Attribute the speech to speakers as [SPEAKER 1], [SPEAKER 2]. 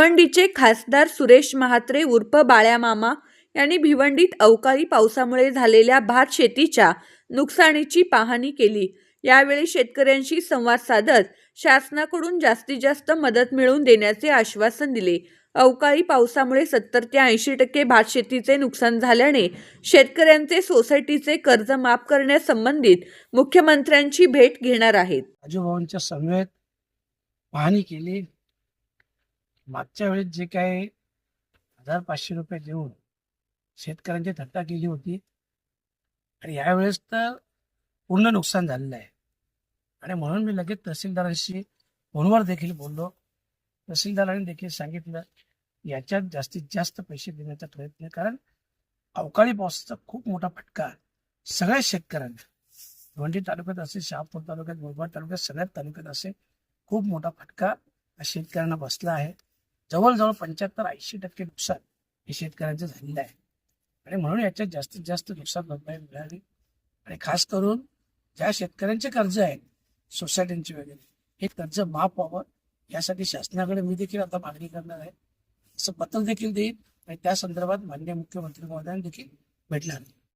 [SPEAKER 1] भिवंडीचे खासदार सुरेश महात्रे उर्फ बाळ्या मामा यांनी भिवंडीत अवकाळी पावसामुळे झालेल्या भात शेतीच्या नुकसानीची पाहणी केली. यावेळी शेतकऱ्यांशी संवाद साधत शासनाकडून जास्तीत जास्त मदत मिळवून देण्याचे आश्वासन दिले. अवकाळी पावसामुळे सत्तर ते ऐंशी टक्के भात शेतीचे नुकसान झाल्याने शेतकऱ्यांचे सोसायटीचे कर्ज माफ करण्यासंबंधित मुख्यमंत्र्यांची भेट घेणार आहेत.
[SPEAKER 2] राजूभावांच्या समवेत पाहणी केली. मागच्या वेळेस जे काही हजार पाचशे रुपये देऊन शेतकऱ्यांची थट्टा केली होती आणि यावेळेस तर पूर्ण नुकसान झालेलं आहे. आणि म्हणून मी लगेच तहसीलदारांशी फोनवर देखील बोललो. तहसीलदारांनी देखील सांगितलं याच्यात जास्तीत जास्त पैसे देण्याचा प्रयत्न कारण अवकाळी पावसाचा खूप मोठा फटका सगळ्या शेतकऱ्यांना. भिवंडी तालुक्यात असेल शहापूर तालुक्यात मुरबाड तालुक्यात सगळ्यात तालुक्यात असेल खूप मोठा फटका शेतकऱ्यांना बसला आहे. जवळजवळ पंच्याहत्तर ऐंशी टक्के नुकसान हे शेतकऱ्यांचं झालेलं आहे. आणि म्हणून याच्यात जास्तीत जास्त नुकसान भरपाई मिळावी आणि खास करून ज्या शेतकऱ्यांचे कर्ज आहेत सोसायट्यांचे वगैरे हे कर्ज माफ व्हावं यासाठी शासनाकडे मी देखील आता मागणी करणार आहे. असं पत्र देखील देईल आणि त्या संदर्भात माननीय मुख्यमंत्री महोदयांनी देखील भेटणार नाही